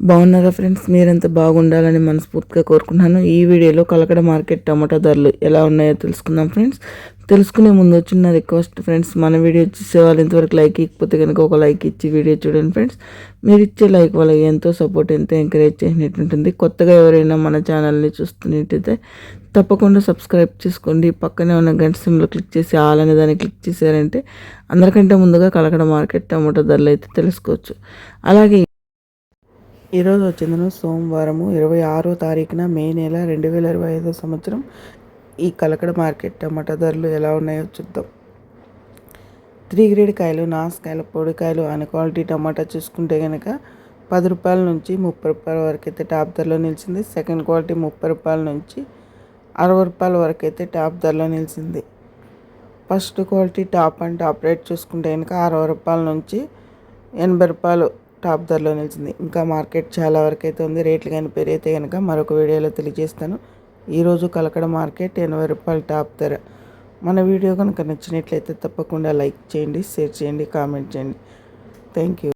బాగున్నారా ఫ్రెండ్స్? మీరంతా బాగుండాలని మనస్ఫూర్తిగా కోరుకుంటున్నాను. ఈ వీడియోలో కలకడ మార్కెట్ టమాటా ధరలు ఎలా ఉన్నాయో తెలుసుకుందాం ఫ్రెండ్స్. తెలుసుకునే ముందు వచ్చిన రిక్వెస్ట్ ఫ్రెండ్స్. మన వీడియో చూసే వాళ్ళు ఇంతవరకు లైక్ ఇకపోతే కనుక ఒక లైక్ ఇచ్చి వీడియో చూడండి ఫ్రెండ్స్. మీరు ఇచ్చే లైక్ వల్ల ఎంతో సపోర్ట్ ఎంతో ఎంకరేజ్ చేసినట్టు ఉంటుంది. కొత్తగా ఎవరైనా మన ఛానల్ని చూస్తున్నట్టయితే తప్పకుండా సబ్స్క్రైబ్ చేసుకోండి. పక్కనే ఉన్న గంట సిమ్లో క్లిక్ చేసి ఆల్ అనే దాన్ని క్లిక్ చేశారంటే అందరికంటే ముందుగా కలకడ మార్కెట్ టమాటో ధరలు అయితే తెలుసుకోవచ్చు. అలాగే ఈరోజు వచ్చిందను సోమవారము ఇరవై ఆరో తారీఖున మే నెల రెండు వేల ఇరవై ఐదో సంవత్సరం. ఈ కలకడ మార్కెట్ టమాటా ధరలు ఎలా ఉన్నాయో చూద్దాం. త్రీ గ్రేడ్ కాయలు నాసుకాయలు పొడికాయలు అనే క్వాలిటీ టమాటా చూసుకుంటే కనుక పది రూపాయల నుంచి ముప్పై రూపాయల వరకు అయితే టాప్ ధరలో నిలిచింది. సెకండ్ క్వాలిటీ ముప్పై రూపాయల నుంచి అరవై రూపాయల వరకు అయితే టాప్ ధరలో నిలిచింది. First quality top and top rate చూసుకుంటే కనుక అరవై రూపాయల నుంచి ఎనభై రూపాయలు టాప్ ధరలో నిలిచింది. ఇంకా మార్కెట్ చాలా వరకు అయితే ఉంది. రేట్లు కానీ పెరిగితే కనుక మరొక వీడియోలో తెలియజేస్తాను. ఈరోజు కలకడ మార్కెట్ ఎనభై రూపాయల టాప్ ధర. మన వీడియో కనుక నచ్చినట్లయితే తప్పకుండా లైక్ చేయండి షేర్ చేయండి కామెంట్ చేయండి. Thank you